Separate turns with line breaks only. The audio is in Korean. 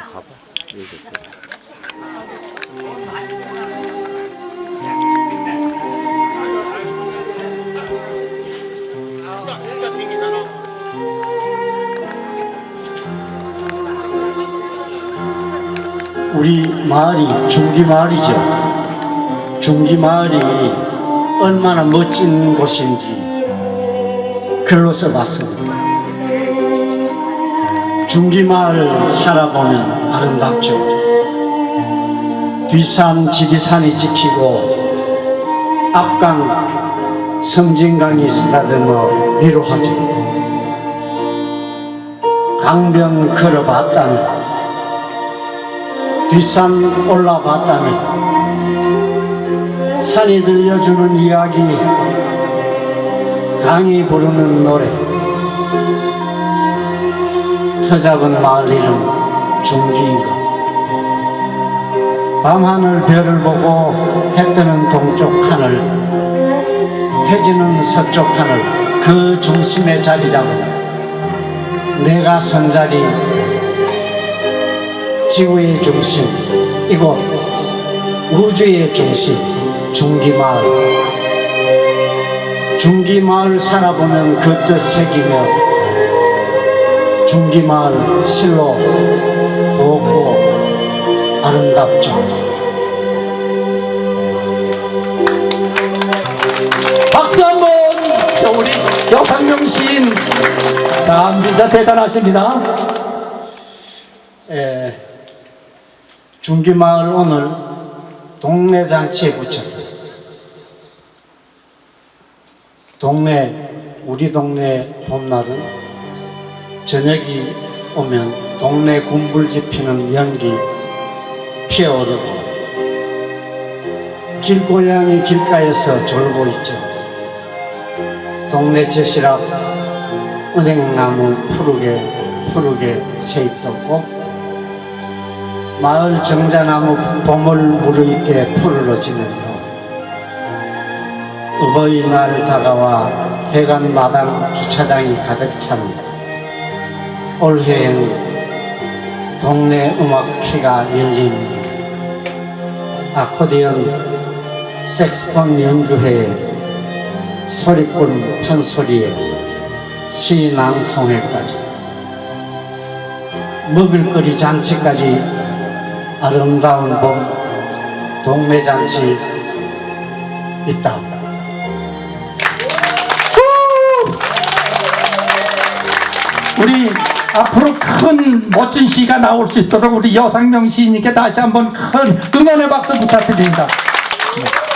가봐. 여기.
우리 마을이 중기 마을이죠. 중기 마을이 얼마나 멋진 곳인지 글로 써봤습니다. 중기 마을 살아보면 아름답죠. 뒷산 지리산이 지키고 앞강 성진강이 쓰다듬어 위로하죠. 강변 걸어봤다는 뒷산 올라봤다는 산이 들려주는 이야기 강이 부르는 노래 터잡은 마을 이름 중기인가? 밤하늘 별을 보고 해 뜨는 동쪽 하늘 해지는 서쪽 하늘 그 중심에 자리 잡은 내가 선 자리 지구의 중심 이곳 우주의 중심 중기마을. 중기마을 살아보면 그뜻 새기며 중기마을 실로 곱고 아름답죠
박수 한번 자, 우리 여상명 시인 참 진짜 대단하십니다
에, 중기마을 오늘 동네 잔치에 붙였어요. 동네 우리 동네 봄날은 저녁이 오면 동네 군불 지 피는 연기 피어오르고 길고양이 길가에서 졸고 있죠. 동네 제시락 은행나무 푸르게 푸르게 새잎 돋고 마을 정자나무 봄을 무르익게 푸르러지면서 어버이날 다가와 해관 마당 주차장이 가득 찬 올해엔 동네 음악회가 열린 아코디언 색스폰 연주회 소리꾼 판소리에 시 낭송회까지 먹을거리 잔치까지 아름다운 봄 동네 잔치 있다.
앞으로 큰 멋진 시가 나올 수 있도록 우리 여상명 시인님께 다시 한번 큰 응원의 박수 부탁드립니다 네.